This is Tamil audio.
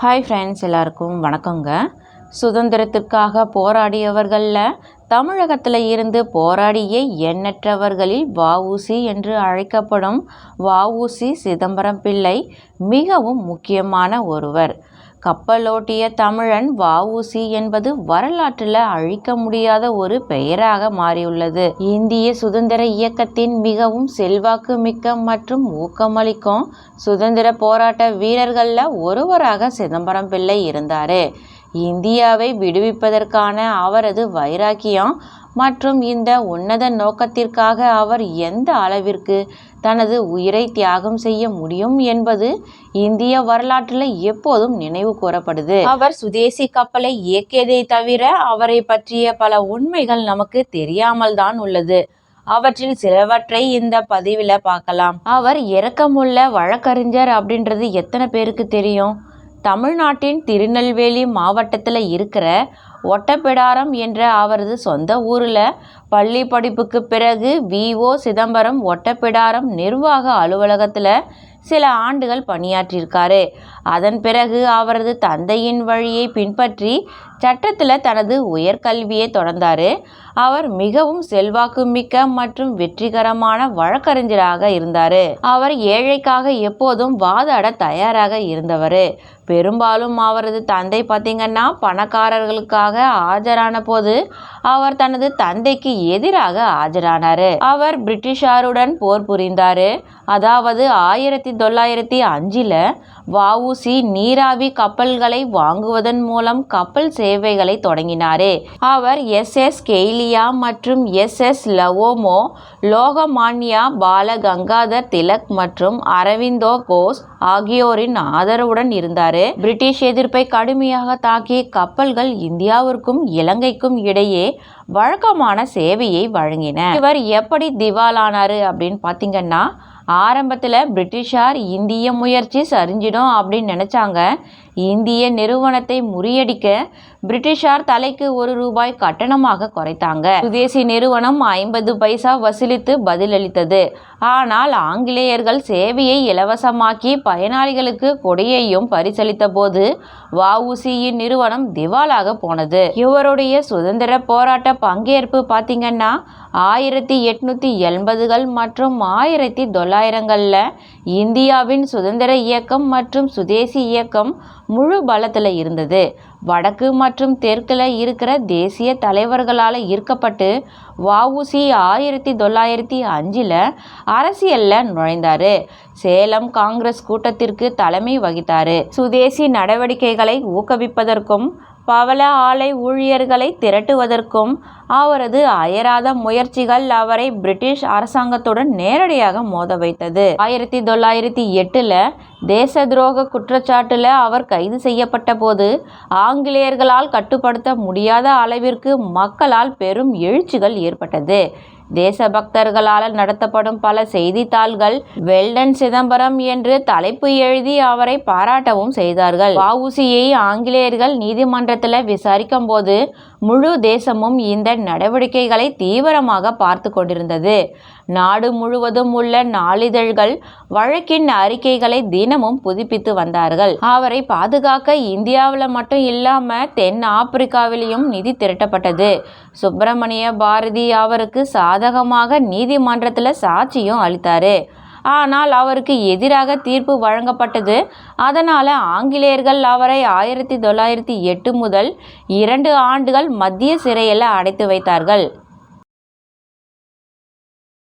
ஹாய் ஃப்ரெண்ட்ஸ் எல்லாருக்கும் வணக்கங்க. சுதந்திரத்திற்காக போராடியவர்களில் தமிழகத்தில் இருந்து போராடிய எண்ணற்றவர்களில் வஉசி என்று அழைக்கப்படும் வஉசி சிதம்பரம் பிள்ளை மிகவும் முக்கியமான ஒருவர். கப்பலோட்டிய தமிழன் வஉசி என்பது வரலாற்றில் அழிக்க முடியாத ஒரு பெயராக மாறியுள்ளது. இந்திய சுதந்திர இயக்கத்தின் மிகவும் செல்வாக்கு மிக்க மற்றும் ஊக்கமளிக்கும் சுதந்திர போராட்ட வீரர்களில் ஒருவராக சிதம்பரம் பிள்ளை இருந்தார். இந்தியாவை விடுவிப்பதற்கான அவரது வைராக்கியம் மற்றும் இந்த உன்னத நோக்கத்திற்காக அவர் எந்த அளவிற்கு தனது உயிரை தியாகம் செய்ய முடியும் என்பது இந்திய வரலாற்றில் எப்போதும் நினைவு கூறப்படுது. அவர் சுதேசி கப்பலை இயக்கியதை தவிர அவரை பற்றிய பல உண்மைகள் நமக்கு தெரியாமல் தான் உள்ளது. அவற்றில் சிலவற்றை இந்த பதிவில் பார்க்கலாம். அவர் இரக்கமுள்ள வழக்கறிஞர் அப்படின்றது எத்தனை பேருக்கு தெரியும்? தமிழ்நாட்டின் திருநெல்வேலி மாவட்டத்தில் இருக்கிற ஒட்டப்பிடாரம் என்ற அவரது சொந்த ஊரில் பள்ளி படிப்புக்கு பிறகு விஓ சிதம்பரம் ஒட்டப்பிடாரம் நிர்வாக அலுவலகத்தில் சில ஆண்டுகள் பணியாற்றியிருக்காரு. அதன் பிறகு அவரது தந்தையின் வழியை பின்பற்றி சட்டத்தில் தனது உயர்கல்வியை தொடர்ந்தார். அவர் மிகவும் செல்வாக்கு மிக்க மற்றும் வெற்றிகரமான வழக்கறிஞராக இருந்தார். அவர் ஏழைக்காக எப்போதும் வாதாட தயாராக இருந்தவர். பெரும்பாலும் அவரது தந்தை பார்த்திங்கன்னா பணக்காரர்களுக்காக ஆஜரான போது அவர் தனது தந்தைக்கு எதிராக ஆஜரானார். அவர் பிரிட்டிஷாருடன் போர் புரிந்தார். அதாவது ஆயிரத்தி தொள்ளாயிரத்தி அஞ்சில் வஉசி நீராவி கப்பல்களை வாங்குவதன் மூலம் கப்பல் சேவைகளை தொடங்கினார். அவர் எஸ். எஸ். கெய்லியா மற்றும் எஸ். எஸ். லவோமோ லோகமான்யா பால கங்காதர் திலக் மற்றும் அரவிந்தோ கோஸ் ஆகியோரின் ஆதரவுடன் இருந்தார். பிரிட்டிஷ் எதிர்ப்பை கடுமையாக தாக்கி கப்பல்கள் இந்தியாவிற்கும் இலங்கைக்கும் இடையே வழக்கமான சேவையை வழங்கின. இவர் எப்படி திவாலானாரு அப்படின்னு பார்த்தீங்கன்னா ஆரம்பத்தில் பிரிட்டிஷார் இந்திய முயற்சி சரிஞ்சிடும் அப்படின்னு நினச்சாங்க. இந்திய நிறுவனத்தை முறியடிக்க பிரிட்டிஷார் தலைக்கு ஒரு ரூபாய் கட்டணமாக குறைத்தாங்க. சுதேசி நிறுவனம் ஐம்பது பைசா வசூலித்து பதிலளித்தது. ஆனால் ஆங்கிலேயர்கள் சேவையை இலவசமாக்கி பயனாளிகளுக்கு கொடியையும் பரிசளித்த போது வஉசியின் நிறுவனம் திவாலாக போனது. இவருடைய சுதந்திர போராட்ட பங்கேற்பு பார்த்தீங்கன்னா ஆயிரத்தி எட்நூற்றி எண்பதுகள் மற்றும் ஆயிரத்தி தொள்ளாயிரங்களில் இந்தியாவின் சுதந்திர இயக்கம் மற்றும் சுதேசி இயக்கம் முழு பலத்தில் இருந்தது. வடக்கு மற்றும் தெற்கில் இருக்கிற தேசிய தலைவர்களால் ஈர்க்கப்பட்டு வஉசி ஆயிரத்தி தொள்ளாயிரத்தி அஞ்சில் அரசியலில் நுழைந்தார். சேலம் காங்கிரஸ் கூட்டத்திற்கு தலைமை வகித்தார். சுதேசி நடவடிக்கைகளை ஊக்குவிப்பதற்கும் பவள ஆலை ஊழியர்களை திரட்டுவதற்கும் அவரது அயராத முயற்சிகள் அவரை பிரிட்டிஷ் அரசாங்கத்துடன் நேரடியாக மோத வைத்தது. ஆயிரத்தி தொள்ளாயிரத்தி எட்டில் தேச துரோக குற்றச்சாட்டில் அவர் கைது செய்யப்பட்ட போது ஆங்கிலேயர்களால் கட்டுப்படுத்த முடியாத அளவிற்கு மக்களால் பெரும் எழுச்சிகள் ஏற்பட்டது. தேசபக்தர்களால் நடத்தப்படும் பல செய்தித்தாள்கள் வெல்டன் சிதம்பரம் என்று தலைப்பு எழுதி அவரை பாராட்டவும் செய்தார்கள். வஉசியை ஆங்கிலேயர்கள் நீதிமன்றத்தில் விசாரிக்கும் போது முழு தேசமும் இந்த நடவடிக்கைகளை தீவிரமாக பார்த்து கொண்டிருந்தது. நாடு முழுவதும் உள்ள நாளிதழ்கள் வழக்கின் அறிக்கைகளை தினமும் புதுப்பித்து வந்தார்கள். அவரை பாதுகாக்க இந்தியாவில் மட்டும் இல்லாம தென் ஆப்பிரிக்காவிலையும் நிதி திரட்டப்பட்டது. சுப்பிரமணிய பாரதி அவருக்கு சாதகமாக நீதிமன்றத்தில் சாட்சியும் அளித்தாரு. ஆனால் அவருக்கு எதிராக தீர்ப்பு வழங்கப்பட்டது. அதனால் ஆங்கிலேயர்கள் அவரை ஆயிரத்தி தொள்ளாயிரத்தி எட்டு முதல் இரண்டு ஆண்டுகள் மத்திய சிறையில் அடைத்து வைத்தார்கள்.